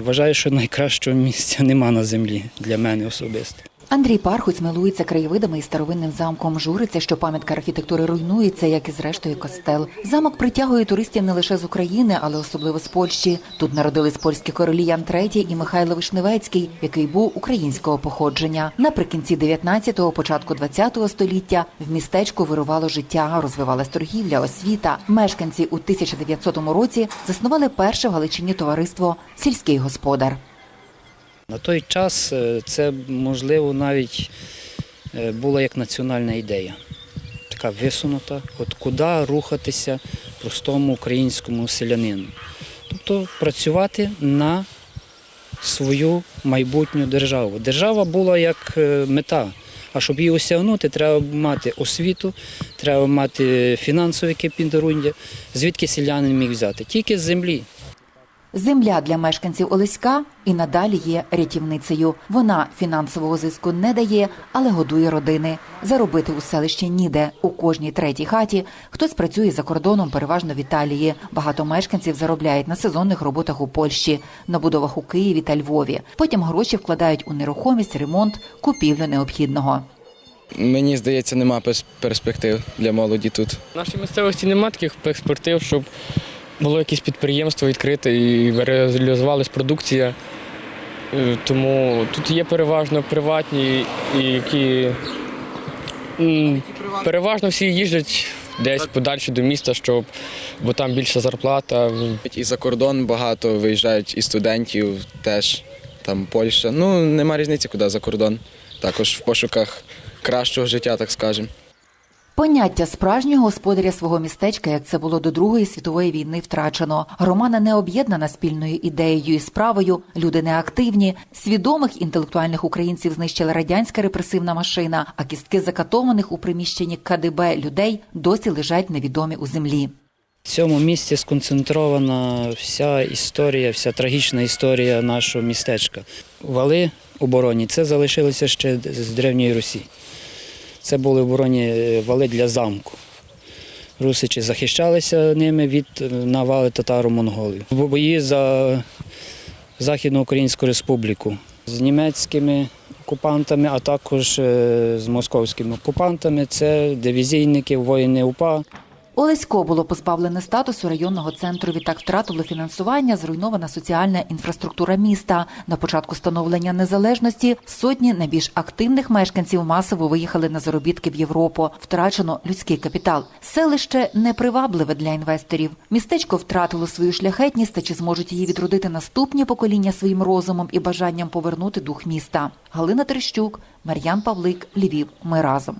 Вважаю, що найкращого місця нема на землі для мене особисто. Андрій Пархуць милується краєвидами і старовинним замком. Журиться, що пам'ятка архітектури руйнується, як і зрештою костел. Замок притягує туристів не лише з України, але особливо з Польщі. Тут народились польські королі Ян III і Михайло Вишневецький, який був українського походження. Наприкінці 19-го, початку 20-го століття в містечку вирувало життя, розвивалась торгівля, освіта. Мешканці у 1900 році заснували перше в Галичині товариство Сільський господар. На той час е, це, можливо, навіть е, була як національна ідея. Така висунута, от куди рухатися простому українському селянину. Тобто працювати на свою майбутню державу. Держава була як е, мета. А щоб її осягнути, треба мати освіту, треба мати фінансове підґрунтя. Звідки селянин міг взяти? Тільки з землі. Земля для мешканців Олеська і надалі є рятівницею. Вона фінансового зиску не дає, але годує родини. Заробити у селищі ніде. У кожній третій хаті хтось працює за кордоном, переважно в Італії. Багато мешканців заробляють на сезонних роботах у Польщі, на будовах у Києві та Львові. Потім гроші вкладають у нерухомість, ремонт, купівлю необхідного. Мені здається, нема перс- перспектив для молоді тут. В нашій місцевості немає таких перспектив, щоб було якесь підприємство відкрите і реалізувалась продукція. Е, Тому тут є переважно приватні, які переважно всі їздять десь подальше до міста, щоб, бо там більша зарплата. І за кордон багато виїжджають і студентів теж, там Польща. Ну, нема різниці, куди за кордон. Також в пошуках кращого життя, так скажемо. Поняття справжнього господаря свого містечка, як це було до Другої світової війни, втрачено. Громада не об'єднана спільною ідеєю і справою. Люди неактивні. Свідомих інтелектуальних українців знищила радянська репресивна машина, а кістки закатованих у приміщенні КДБ людей досі лежать невідомі у землі. В цьому місці сконцентрована вся історія, вся трагічна історія нашого містечка. Вали оборонні це залишилося ще з древньої Русі. Це були оборонні вали для замку. Русичі захищалися ними від навали татаро-монголів. Бої за Західну Українську республіку з німецькими окупантами, а також е, з московськими окупантами. Це дивізійники, воїни УПА. Олесько було позбавлене статусу районного центру. Відтак втратило фінансування, зруйнована соціальна інфраструктура міста. На початку становлення незалежності сотні найбільш активних мешканців масово виїхали на заробітки в Європу. Втрачено людський капітал. Селище непривабливе для інвесторів. Містечко втратило свою шляхетність, та чи зможуть її відродити наступні покоління своїм розумом і бажанням повернути дух міста. Галина Терещук, Мар'ян Павлик, Львів. Ми разом.